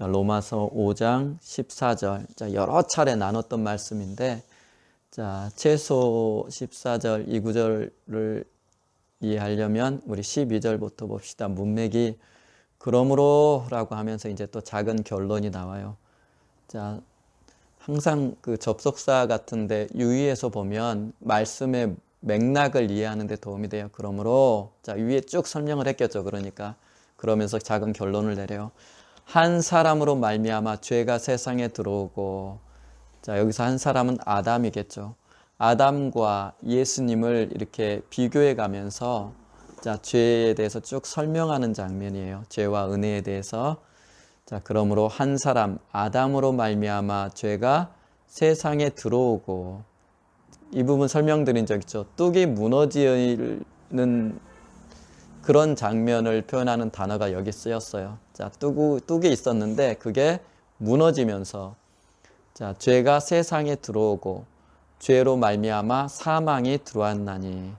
자, 로마서 5장 14절. 자, 여러 차례 나눴던 말씀인데 자, 최소 14절 이 구절을 이해하려면 우리 12절부터 봅시다. 문맥이 그러므로 라고 하면서 이제 또 작은 결론이 나와요. 자, 항상 그 접속사 같은데 유의해서 보면 말씀의 맥락을 이해하는 데 도움이 돼요. 그러므로 자, 위에 쭉 설명을 했겠죠. 그러니까 그러면서 작은 결론을 내려요. 한 사람으로 말미암아 죄가 세상에 들어오고 자, 여기서 한 사람은 아담이겠죠. 아담과 예수님을 이렇게 비교해 가면서 자, 죄에 대해서 쭉 설명하는 장면이에요. 죄와 은혜에 대해서. 자, 그러므로 한 사람 아담으로 말미암아 죄가 세상에 들어오고 이 부분 설명드린 적 있죠. 뚝이 무너지는 그런 장면을 표현하는 단어가 여기 쓰였어요. 자, 뚝이, 뚝이 있었는데 그게 무너지면서 자, 죄가 세상에 들어오고 죄로 말미암아 사망이 들어왔나니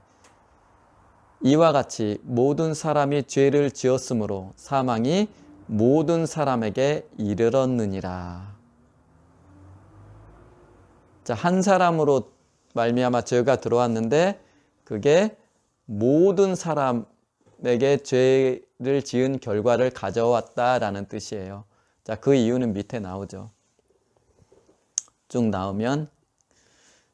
이와 같이 모든 사람이 죄를 지었으므로 사망이 모든 사람에게 이르렀느니라. 자, 한 사람으로 말미암아 죄가 들어왔는데 그게 모든 사람 에게 죄를 지은 결과를 가져왔다라는 뜻이에요. 자, 그 이유는 밑에 나오죠. 쭉 나오면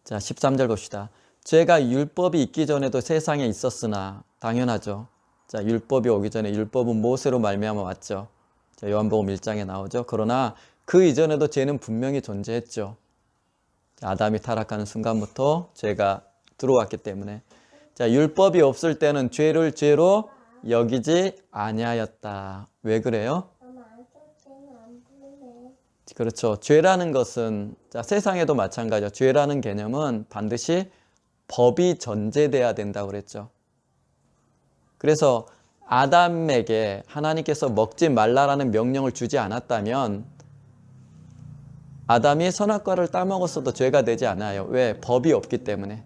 자, 13절 봅시다. 죄가 율법이 있기 전에도 세상에 있었으나 당연하죠. 자, 율법이 오기 전에 율법은 모세로 말미암아 왔죠. 자, 요한복음 1장에 나오죠. 그러나 그 이전에도 죄는 분명히 존재했죠. 아담이 타락하는 순간부터 죄가 들어왔기 때문에 자, 율법이 없을 때는 죄를 죄로 여기지 아니하였다. 왜 그래요? 그렇죠. 죄라는 것은 자, 세상에도 마찬가지죠. 죄라는 개념은 반드시 법이 전제돼야 된다고 그랬죠. 그래서 아담에게 하나님께서 먹지 말라라는 명령을 주지 않았다면 아담이 선악과를 따먹었어도 죄가 되지 않아요. 왜? 법이 없기 때문에.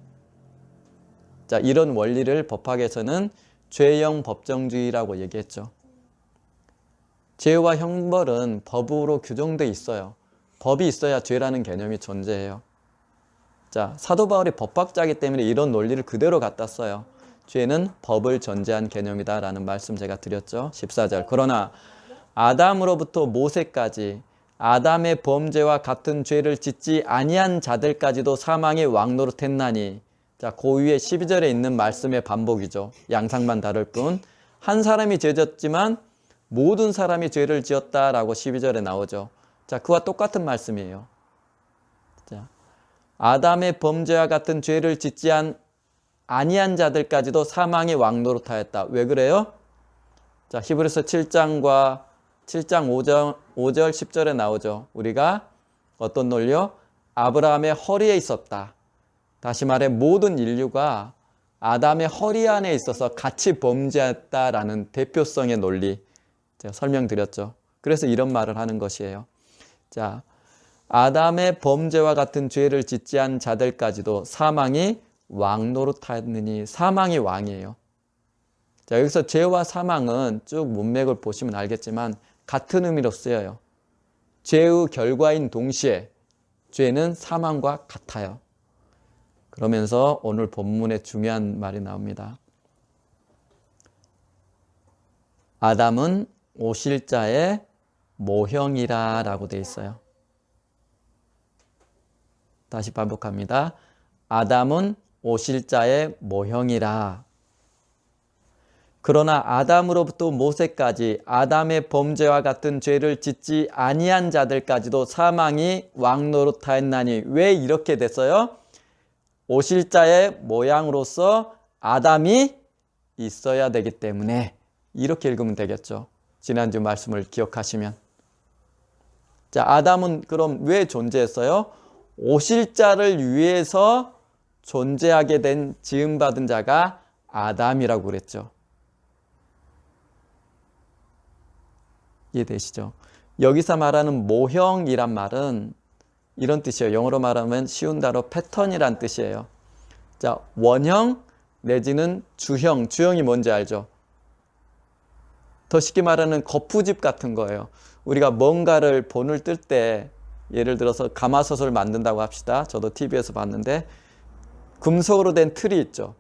자, 이런 원리를 법학에서는 죄형 법정주의라고 얘기했죠. 죄와 형벌은 법으로 규정돼 있어요. 법이 있어야 죄라는 개념이 존재해요. 자, 사도 바울이 법학자이기 때문에 이런 논리를 그대로 갖다 써요. 죄는 법을 전제한 개념이다라는 말씀 제가 드렸죠. 14절. 그러나 아담으로부터 모세까지 아담의 범죄와 같은 죄를 짓지 아니한 자들까지도 사망의 왕노릇 했나니 자, 그 위에 12절에 있는 말씀의 반복이죠. 양상만 다를 뿐. 한 사람이 죄졌지만 모든 사람이 죄를 지었다라고 12절에 나오죠. 자, 그와 똑같은 말씀이에요. 자, 아담의 범죄와 같은 죄를 짓지 안, 아니한 자들까지도 사망의 왕노릇하였다. 왜 그래요? 자, 히브리서 7장과 7장 5절, 5절 10절에 나오죠. 우리가 어떤 논리요? 아브라함의 허리에 있었다. 다시 말해 모든 인류가 아담의 허리 안에 있어서 같이 범죄했다라는 대표성의 논리 제가 설명드렸죠. 그래서 이런 말을 하는 것이에요. 자, 아담의 범죄와 같은 죄를 짓지 않은 자들까지도 사망이 왕노릇하느니 사망이 왕이에요. 자, 여기서 죄와 사망은 쭉 문맥을 보시면 알겠지만 같은 의미로 쓰여요. 죄의 결과인 동시에 죄는 사망과 같아요. 그러면서 오늘 본문에 중요한 말이 나옵니다. 아담은 오실자의 모형이라 라고 되어 있어요. 다시 반복합니다. 아담은 오실자의 모형이라. 그러나 아담으로부터 모세까지 아담의 범죄와 같은 죄를 짓지 아니한 자들까지도 사망이 왕노릇하였나니 왜 이렇게 됐어요? 오실자의 모양으로서 아담이 있어야 되기 때문에 이렇게 읽으면 되겠죠. 지난주 말씀을 기억하시면. 자, 아담은 그럼 왜 존재했어요? 오실자를 위해서 존재하게 된 지음받은 자가 아담이라고 그랬죠. 이해되시죠? 여기서 말하는 모형이란 말은 이런 뜻이에요. 영어로 말하면 쉬운 단어 패턴이란 뜻이에요. 자, 원형 내지는 주형. 주형이 뭔지 알죠? 더 쉽게 말하는 거푸집 같은 거예요. 우리가 뭔가를 본을 뜰 때 예를 들어서 가마솥을 만든다고 합시다. 저도 TV에서 봤는데 금속으로 된 틀이 있죠.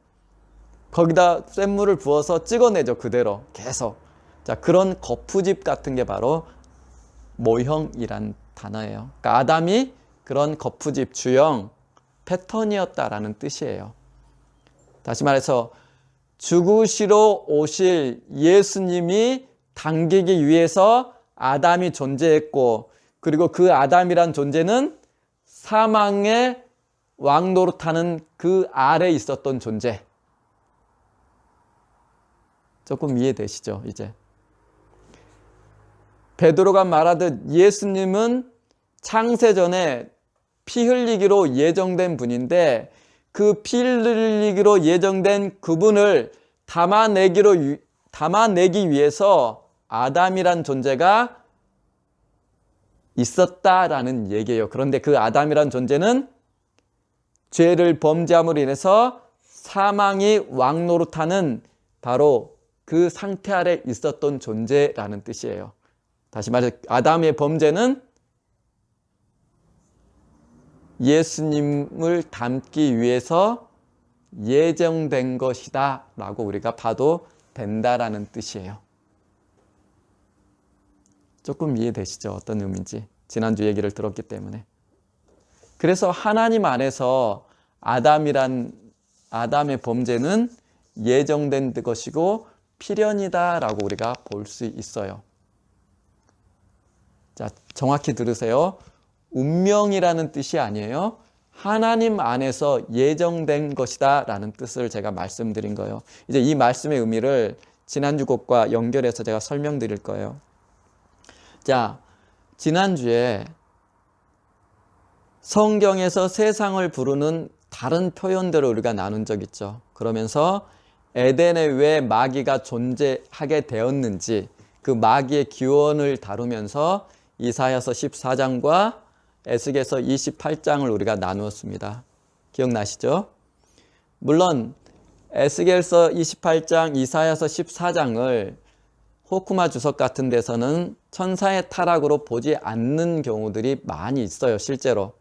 거기다 쇳물을 부어서 찍어내죠. 그대로 계속. 자 그런 거푸집 같은 게 바로 모형이란 단어예요. 그러니까 아담이 그런 거푸집 주형 패턴이었다라는 뜻이에요. 다시 말해서 죽으시러 오실 예수님이 당기기 위해서 아담이 존재했고 그리고 그 아담이란 존재는 사망의 왕 노릇하는 그 아래 있었던 존재. 조금 이해되시죠? 이제 베드로가 말하듯 예수님은 창세 전에 피 흘리기로 예정된 분인데 그 피 흘리기로 예정된 그분을 담아내기로 유- 담아내기 위해서 아담이란 존재가 있었다라는 얘기예요. 그런데 그 아담이란 존재는 죄를 범죄함으로 인해서 사망이 왕노릇하는 바로 그 상태 아래 있었던 존재라는 뜻이에요. 다시 말해서 아담의 범죄는 예수님을 닮기 위해서 예정된 것이다 라고 우리가 봐도 된다라는 뜻이에요. 조금 이해되시죠? 어떤 의미인지. 지난주 얘기를 들었기 때문에. 그래서 하나님 안에서 아담이란 아담의 범죄는 예정된 것이고 필연이다 라고 우리가 볼 수 있어요. 자, 정확히 들으세요. 운명이라는 뜻이 아니에요. 하나님 안에서 예정된 것이다 라는 뜻을 제가 말씀드린 거예요. 이제 이 말씀의 의미를 지난주 곡과 연결해서 제가 설명드릴 거예요. 자, 지난주에 성경에서 세상을 부르는 다른 표현들을 우리가 나눈 적 있죠. 그러면서 에덴에 왜 마귀가 존재하게 되었는지 그 마귀의 기원을 다루면서 이사야서 14장과 에스겔서 28장을 우리가 나누었습니다. 기억나시죠? 물론 에스겔서 28장, 이사야서 14장을 호쿠마 주석 같은 데서는 천사의 타락으로 보지 않는 경우들이 많이 있어요, 실제로.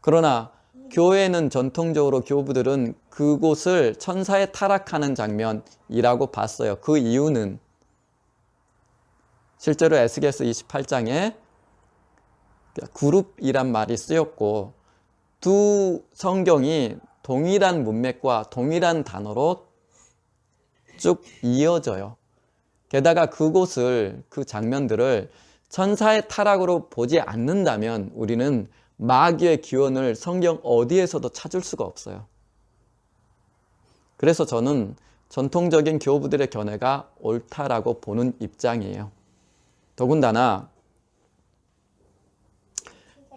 그러나 교회는 전통적으로 교부들은 그곳을 천사의 타락하는 장면이라고 봤어요. 그 이유는 실제로 에스겔서 28장에 그룹이란 말이 쓰였고 두 성경이 동일한 문맥과 동일한 단어로 쭉 이어져요. 게다가 그곳을 그 장면들을 천사의 타락으로 보지 않는다면 우리는 마귀의 기원을 성경 어디에서도 찾을 수가 없어요. 그래서 저는 전통적인 교부들의 견해가 옳다라고 보는 입장이에요. 더군다나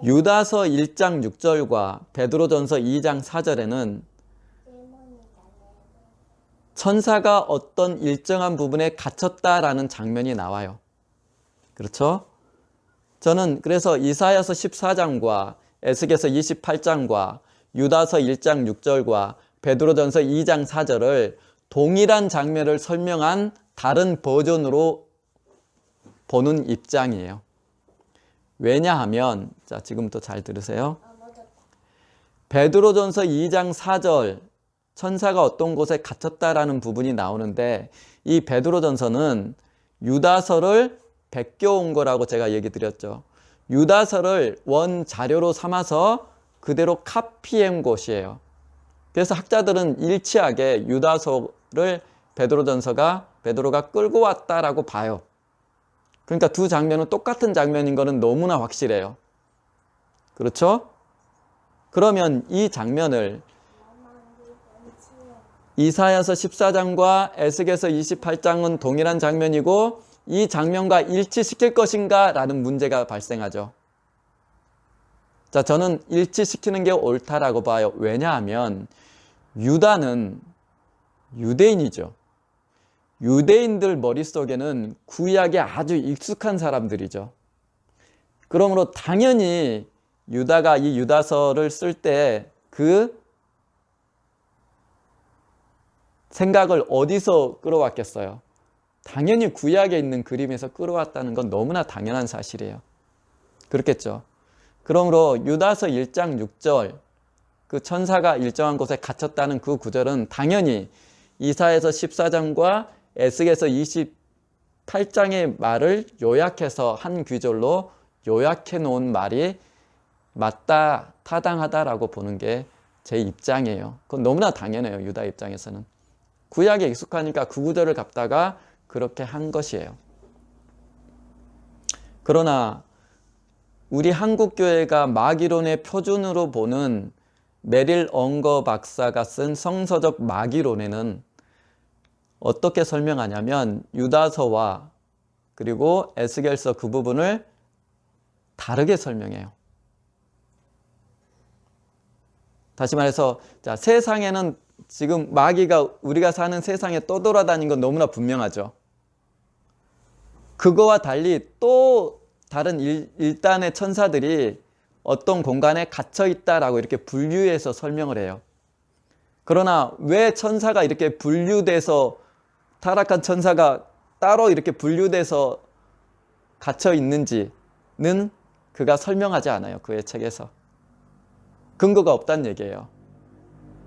유다서 1장 6절과 베드로전서 2장 4절에는 천사가 어떤 일정한 부분에 갇혔다라는 장면이 나와요. 그렇죠? 저는 그래서 이사야서 14장과 에스겔서 28장과 유다서 1장 6절과 베드로전서 2장 4절을 동일한 장면을 설명한 다른 버전으로 보는 입장이에요. 왜냐하면 자 지금부터 잘 들으세요. 베드로전서 2장 4절 천사가 어떤 곳에 갇혔다라는 부분이 나오는데 이 베드로전서는 유다서를 베껴온 거라고 제가 얘기 드렸죠. 유다서를 원 자료로 삼아서 그대로 카피한 곳이에요. 그래서 학자들은 일치하게 유다서를 베드로전서가 베드로가 끌고 왔다라고 봐요. 그러니까 두 장면은 똑같은 장면인 거는 너무나 확실해요. 그렇죠? 그러면 이 장면을 이사야서 14장과 에스겔서 28장은 동일한 장면이고 이 장면과 일치시킬 것인가 라는 문제가 발생하죠. 자, 저는 일치시키는 게 옳다라고 봐요. 왜냐하면 유다는 유대인이죠. 유대인들 머릿속에는 구약에 아주 익숙한 사람들이죠. 그러므로 당연히 유다가 이 유다서를 쓸 때 그 생각을 어디서 끌어왔겠어요? 당연히 구약에 있는 그림에서 끌어왔다는 건 너무나 당연한 사실이에요. 그렇겠죠. 그러므로 유다서 1장 6절 그 천사가 일정한 곳에 갇혔다는 그 구절은 당연히 이사에서 14장과 에스겔서 28장의 말을 요약해서 한 귀절로 요약해 놓은 말이 맞다, 타당하다라고 보는 게 제 입장이에요. 그건 너무나 당연해요. 유다 입장에서는. 구약에 익숙하니까 그 구절을 갖다가 그렇게 한 것이에요. 그러나 우리 한국 교회가 마기론의 표준으로 보는 메릴 엉거 박사가 쓴 성서적 마기론에는 어떻게 설명하냐면 유다서와 그리고 에스겔서 그 부분을 다르게 설명해요. 다시 말해서 자, 세상에는 지금 마귀가 우리가 사는 세상에 떠돌아다닌 건 너무나 분명하죠. 그거와 달리 또 다른 일, 일단의 천사들이 어떤 공간에 갇혀 있다라고 이렇게 분류해서 설명을 해요. 그러나 왜 천사가 이렇게 분류돼서 타락한 천사가 따로 이렇게 분류돼서 갇혀 있는지는 그가 설명하지 않아요. 그의 책에서. 근거가 없다는 얘기예요.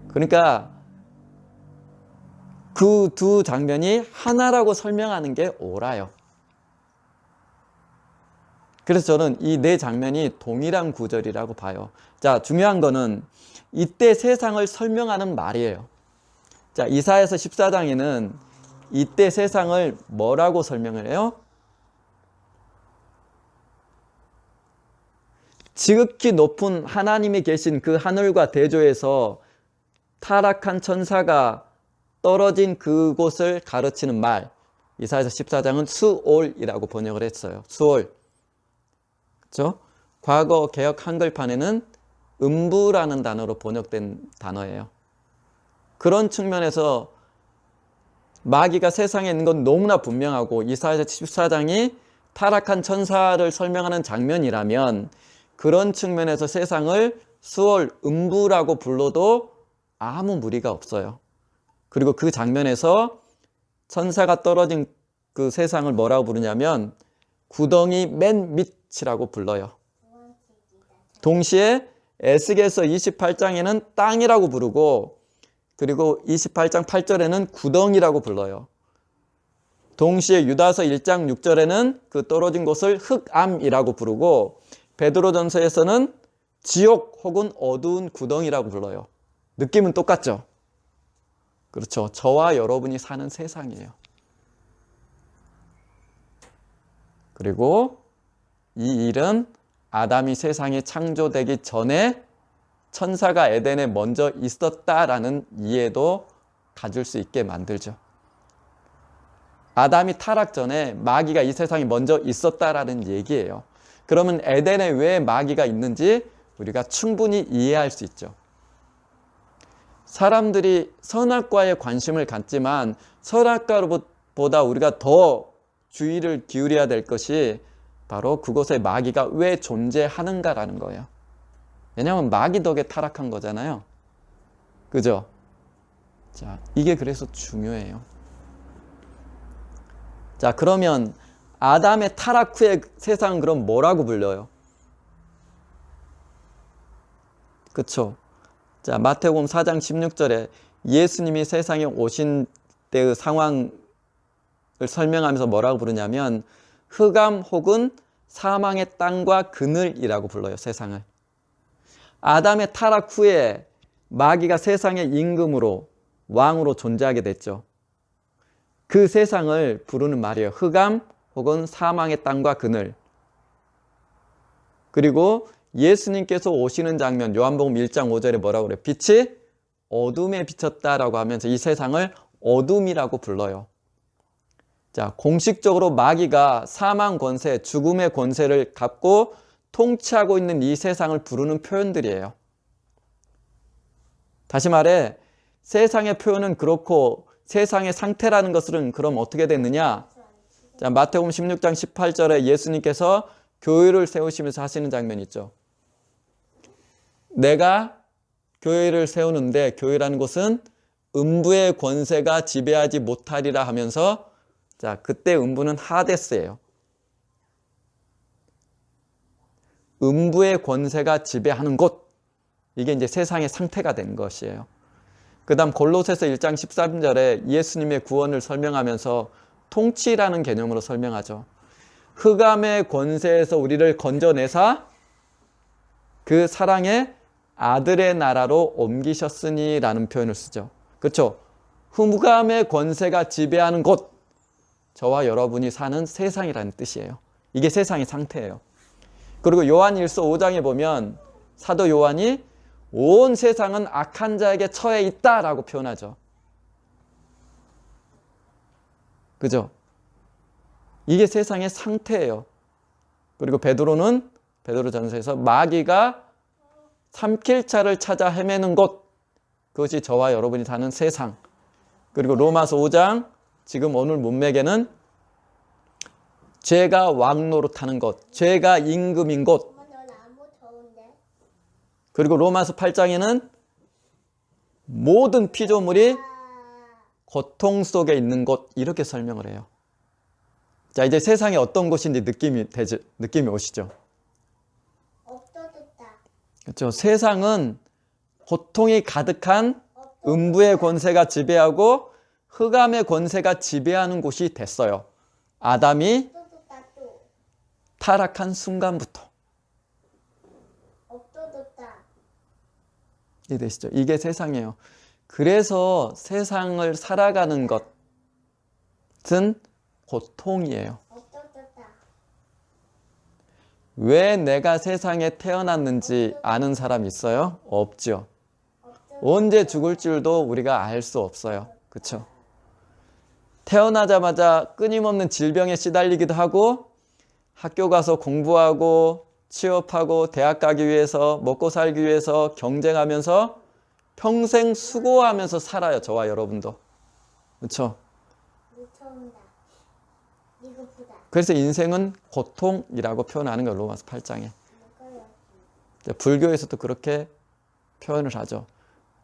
그러니까 그 두 장면이 하나라고 설명하는 게 옳아요. 그래서 저는 이 네 장면이 동일한 구절이라고 봐요. 자, 중요한 거는 이때 세상을 설명하는 말이에요. 자, 이사에서 14장에는 이때 세상을 뭐라고 설명을 해요? 지극히 높은 하나님이 계신 그 하늘과 대조에서 타락한 천사가 떨어진 그곳을 가르치는 말. 이사에서 14장은 수올이라고 번역을 했어요. 수올. 그렇죠? 과거 개혁 한글판에는 음부라는 단어로 번역된 단어예요. 그런 측면에서 마귀가 세상에 있는 건 너무나 분명하고 이사야 14장이 타락한 천사를 설명하는 장면이라면 그런 측면에서 세상을 수월 음부라고 불러도 아무 무리가 없어요. 그리고 그 장면에서 천사가 떨어진 그 세상을 뭐라고 부르냐면 구덩이 맨 밑이라고 불러요. 동시에 에스겔서 28장에는 땅이라고 부르고 그리고 28장 8절에는 구덩이라고 불러요. 동시에 유다서 1장 6절에는 그 떨어진 곳을 흑암이라고 부르고 베드로전서에서는 지옥 혹은 어두운 구덩이라고 불러요. 느낌은 똑같죠? 그렇죠. 저와 여러분이 사는 세상이에요. 그리고 이 일은 아담이 세상이 창조되기 전에 천사가 에덴에 먼저 있었다라는 이해도 가질 수 있게 만들죠. 아담이 타락 전에 마귀가 이 세상에 먼저 있었다라는 얘기예요. 그러면 에덴에 왜 마귀가 있는지 우리가 충분히 이해할 수 있죠. 사람들이 선악과에 관심을 갖지만 선악과보다 우리가 더 주의를 기울여야 될 것이 바로 그곳에 마귀가 왜 존재하는가라는 거예요. 왜냐하면 마귀 덕에 타락한 거잖아요. 그죠? 자, 이게 그래서 중요해요. 자, 그러면 아담의 타락 후에 세상은 그럼 뭐라고 불려요? 그쵸? 자, 마태복음 4장 16절에 예수님이 세상에 오신 때의 상황을 설명하면서 뭐라고 부르냐면 흑암 혹은 사망의 땅과 그늘이라고 불러요, 세상을. 아담의 타락 후에 마귀가 세상의 임금으로 왕으로 존재하게 됐죠. 그 세상을 부르는 말이에요. 흑암 혹은 사망의 땅과 그늘. 그리고 예수님께서 오시는 장면 요한복음 1장 5절에 뭐라고 그래요? 빛이 어둠에 비쳤다라고 하면서 이 세상을 어둠이라고 불러요. 자, 공식적으로 마귀가 사망 권세, 죽음의 권세를 갖고 통치하고 있는 이 세상을 부르는 표현들이에요. 다시 말해 세상의 표현은 그렇고 세상의 상태라는 것은 그럼 어떻게 됐느냐? 자, 마태복음 16장 18절에 예수님께서 교회를 세우시면서 하시는 장면 있죠. 내가 교회를 세우는데 교회라는 곳은 음부의 권세가 지배하지 못하리라 하면서 자, 그때 음부는 하데스예요. 음부의 권세가 지배하는 곳. 이게 이제 세상의 상태가 된 것이에요. 그 다음 골로새서 1장 13절에 예수님의 구원을 설명하면서 통치라는 개념으로 설명하죠. 흑암의 권세에서 우리를 건져내사 그 사랑의 아들의 나라로 옮기셨으니 라는 표현을 쓰죠. 그렇죠? 흑암의 권세가 지배하는 곳 저와 여러분이 사는 세상이라는 뜻이에요. 이게 세상의 상태예요. 그리고 요한 1서 5장에 보면 사도 요한이 온 세상은 악한 자에게 처해 있다라고 표현하죠. 그죠? 이게 세상의 상태예요. 그리고 베드로는 베드로 전서에서 마귀가 삼킬 차를 찾아 헤매는 곳 그것이 저와 여러분이 사는 세상. 그리고 로마서 5장 지금 오늘 문맥에는 죄가 왕 노릇하는 곳, 죄가 임금인 곳? 그리고 로마서 8장에는 모든 피조물이 아, 고통 속에 있는 곳 이렇게 설명을 해요. 자, 이제 세상에 어떤 곳인지 느낌이 되지, 느낌이 오시죠? 그렇죠. 세상은 고통이 가득한 음부의 권세가 지배하고 흑암의 권세가 지배하는 곳이 됐어요. 아담이. 타락한 순간부터. 없어졌다. 이해되시죠? 이게 세상이에요. 그래서 세상을 살아가는 것은 고통이에요. 없어졌다. 왜 내가 세상에 태어났는지 아는 사람 있어요? 없죠. 언제 죽을 줄도 우리가 알 수 없어요. 그렇죠? 태어나자마자 끊임없는 질병에 시달리기도 하고 학교 가서 공부하고 취업하고 대학 가기 위해서 먹고 살기 위해서 경쟁하면서 평생 수고하면서 살아요. 저와 여러분도. 그렇죠? 그래서 인생은 고통이라고 표현하는 거예요. 로마서 8장에. 뭐가요? 불교에서도 그렇게 표현을 하죠.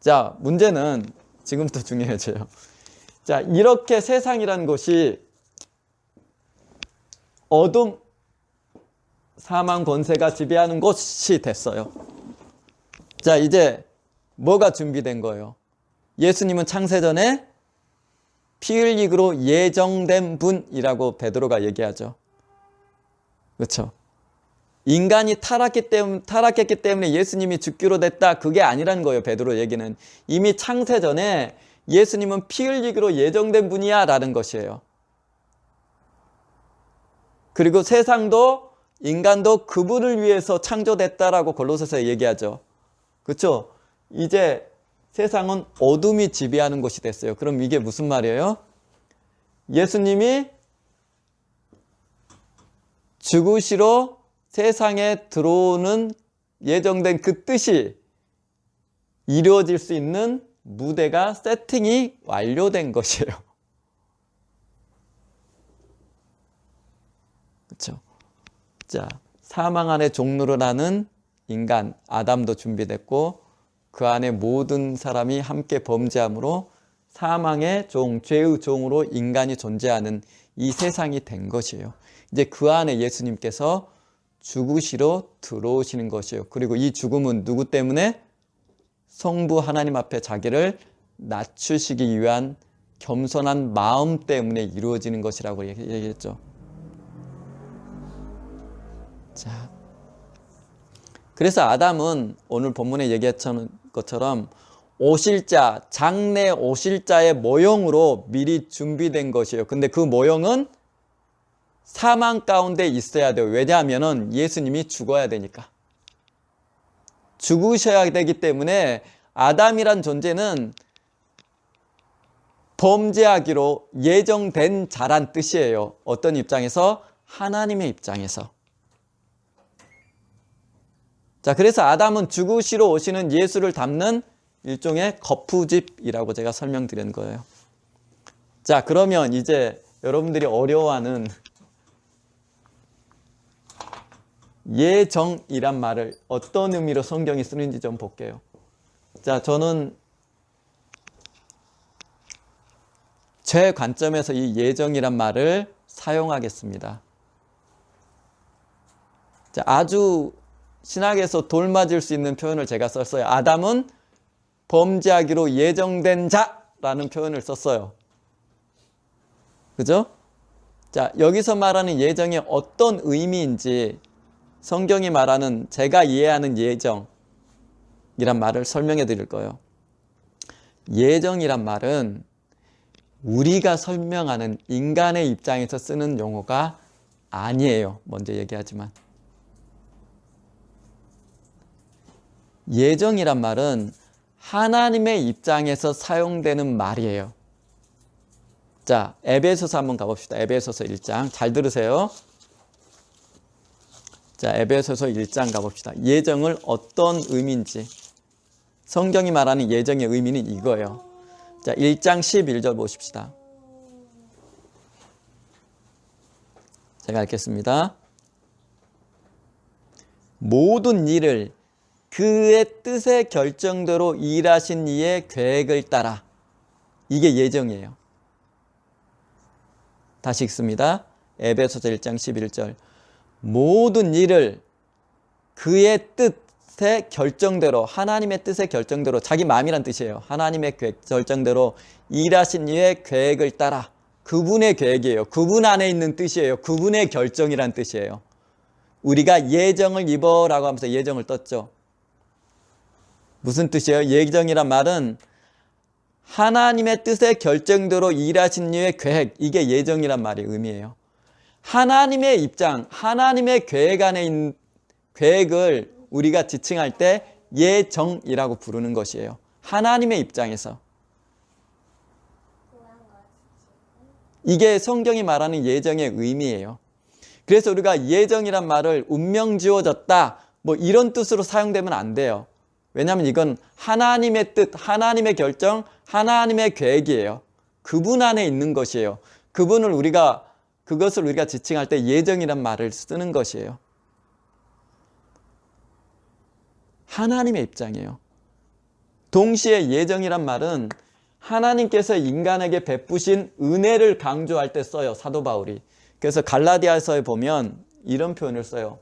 자, 문제는 지금부터 중요해져요. 자, 이렇게 세상이라는 것이 어둠, 사망 권세가 지배하는 곳이 됐어요. 자, 이제 뭐가 준비된 거예요? 예수님은 창세전에 피 흘리기로 예정된 분이라고 베드로가 얘기하죠. 그렇죠? 인간이 타락했기 때문에, 타락했기 때문에 예수님이 죽기로 됐다. 그게 아니라는 거예요. 베드로 얘기는. 이미 창세 전에 예수님은 피 흘리기로 예정된 분이야. 라는 것이에요. 그리고 세상도 인간도 그분을 위해서 창조됐다라고 골로새서 얘기하죠. 그렇죠? 이제 세상은 어둠이 지배하는 곳이 됐어요. 그럼 이게 무슨 말이에요? 예수님이 죽으시러 세상에 들어오는 예정된 그 뜻이 이루어질 수 있는 무대가 세팅이 완료된 것이에요. 그렇죠? 자, 사망 안에 종로를 하는 인간 아담도 준비됐고 그 안에 모든 사람이 함께 범죄함으로 사망의 종, 죄의 종으로 인간이 존재하는 이 세상이 된 것이에요. 이제 그 안에 예수님께서 죽으시러 들어오시는 것이에요. 그리고 이 죽음은 누구 때문에? 성부 하나님 앞에 자기를 낮추시기 위한 겸손한 마음 때문에 이루어지는 것이라고 얘기- 얘기했죠. 자. 그래서 아담은 오늘 본문에 얘기했던 것처럼 오실자, 장래 오실자의 모형으로 미리 준비된 것이에요. 근데 그 모형은 사망 가운데 있어야 돼요. 왜냐하면 예수님이 죽어야 되니까. 죽으셔야 되기 때문에 아담이란 존재는 범죄하기로 예정된 자란 뜻이에요. 어떤 입장에서? 하나님의 입장에서. 자, 그래서 아담은 죽으시러 오시는 예수를 담는 일종의 거푸집이라고 제가 설명드린 거예요. 자, 그러면 이제 여러분들이 어려워하는 예정이란 말을 어떤 의미로 성경이 쓰는지 좀 볼게요. 자, 저는 제 관점에서 이 예정이란 말을 사용하겠습니다. 자, 아주 신학에서 돌맞을 수 있는 표현을 제가 썼어요. 아담은 범죄하기로 예정된 자라는 표현을 썼어요. 그죠? 자, 여기서 말하는 예정이 어떤 의미인지 성경이 말하는 제가 이해하는 예정이란 말을 설명해 드릴 거예요. 예정이란 말은 우리가 설명하는 인간의 입장에서 쓰는 용어가 아니에요. 먼저 얘기하지만. 예정이란 말은 하나님의 입장에서 사용되는 말이에요. 자, 에베소서 한번 가봅시다. 에베소서 1장. 잘 들으세요. 자, 에베소서 1장 가봅시다. 예정을 어떤 의미인지. 성경이 말하는 예정의 의미는 이거예요. 자, 1장 11절 보십시다. 제가 읽겠습니다. 모든 일을 그의 뜻의 결정대로 일하신 이의 계획을 따라 이게 예정이에요. 다시 읽습니다. 에베소서 1장 11절. 모든 일을 그의 뜻의 결정대로 하나님의 뜻의 결정대로 자기 마음이란 뜻이에요. 하나님의 계획, 결정대로 일하신 이의 계획을 따라 그분의 계획이에요. 그분 안에 있는 뜻이에요. 그분의 결정이란 뜻이에요. 우리가 예정을 입어라고 하면서 예정을 떴죠. 무슨 뜻이에요? 예정이란 말은 하나님의 뜻의 결정대로 일하신 이의 계획, 이게 예정이란 말의 의미예요. 하나님의 입장, 하나님의 계획 안에 있는 계획을 우리가 지칭할 때 예정이라고 부르는 것이에요. 하나님의 입장에서. 이게 성경이 말하는 예정의 의미예요. 그래서 우리가 예정이란 말을 운명 지어졌다, 뭐 이런 뜻으로 사용되면 안 돼요. 왜냐하면 이건 하나님의 뜻, 하나님의 결정, 하나님의 계획이에요. 그분 안에 있는 것이에요. 그분을 우리가 그것을 우리가 지칭할 때 예정이란 말을 쓰는 것이에요. 하나님의 입장이에요. 동시에 예정이란 말은 하나님께서 인간에게 베푸신 은혜를 강조할 때 써요. 사도 바울이. 그래서 갈라디아서에 보면 이런 표현을 써요.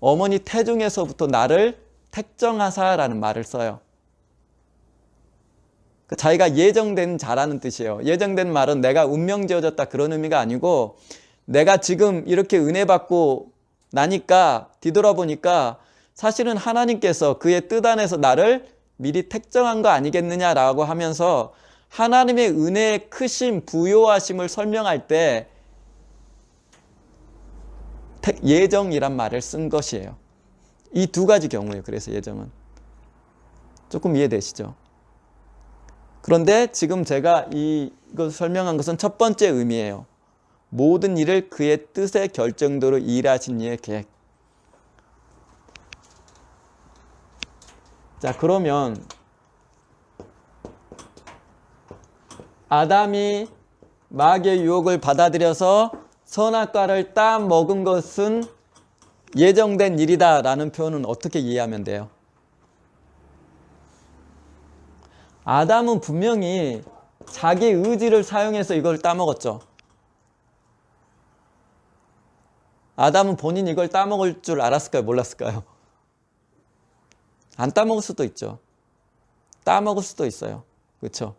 어머니 태중에서부터 나를 택정하사라는 말을 써요. 그 자기가 예정된 자라는 뜻이에요. 예정된 말은 내가 운명 지어졌다 그런 의미가 아니고 내가 지금 이렇게 은혜 받고 나니까 뒤돌아보니까 사실은 하나님께서 그의 뜻 안에서 나를 미리 택정한 거 아니겠느냐라고 하면서 하나님의 은혜의 크심, 부요하심을 설명할 때 예정이란 말을 쓴 것이에요. 이 두 가지 경우예요. 그래서 예정은. 조금 이해되시죠? 그런데 지금 제가 이것 설명한 것은 첫 번째 의미예요. 모든 일을 그의 뜻의 결정대로 일하신 이의 계획. 자, 그러면 아담이 마귀의 유혹을 받아들여서 선악과를 따 먹은 것은 예정된 일이다 라는 표현은 어떻게 이해하면 돼요? 아담은 분명히 자기 의지를 사용해서 이걸 따먹었죠. 아담은 본인 이걸 따먹을 줄 알았을까요? 몰랐을까요? 안 따먹을 수도 있죠. 따먹을 수도 있어요. 그렇죠?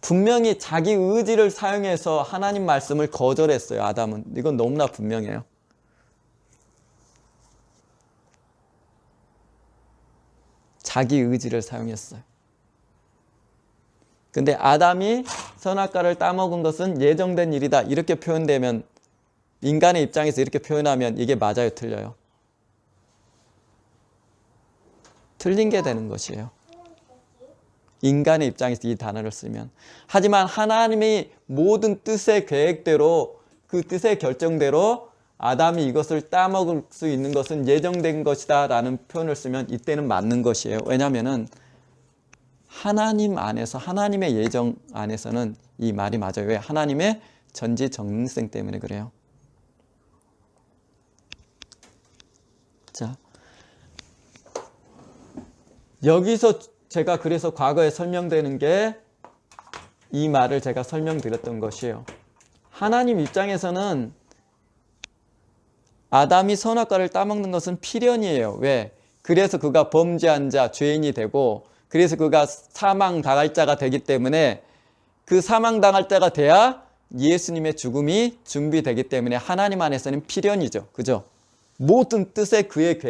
분명히 자기 의지를 사용해서 하나님 말씀을 거절했어요. 아담은. 이건 너무나 분명해요. 자기 의지를 사용했어요. 근데 아담이 선악과를 따먹은 것은 예정된 일이다. 이렇게 표현되면 인간의 입장에서 이렇게 표현하면 이게 맞아요, 틀려요? 틀린 게 되는 것이에요. 인간의 입장에서 이 단어를 쓰면. 하지만 하나님의 모든 뜻의 계획대로 그 뜻의 결정대로 아담이 이것을 따먹을 수 있는 것은 예정된 것이다 라는 표현을 쓰면 이때는 맞는 것이에요. 왜냐하면은 하나님 안에서 하나님의 예정 안에서는 이 말이 맞아요. 왜? 하나님의 전지전능성 때문에 그래요. 자, 여기서 제가 그래서 과거에 설명되는 게 이 말을 제가 설명드렸던 것이에요. 하나님 입장에서는 아담이 선악과를 따먹는 것은 필연이에요. 왜? 그래서 그가 범죄한 자, 죄인이 되고, 그래서 그가 사망 당할 자가 되기 때문에 그 사망 당할 자가 돼야 예수님의 죽음이 준비되기 때문에 하나님 안에서는 필연이죠. 그죠? 모든 뜻의 그의 계획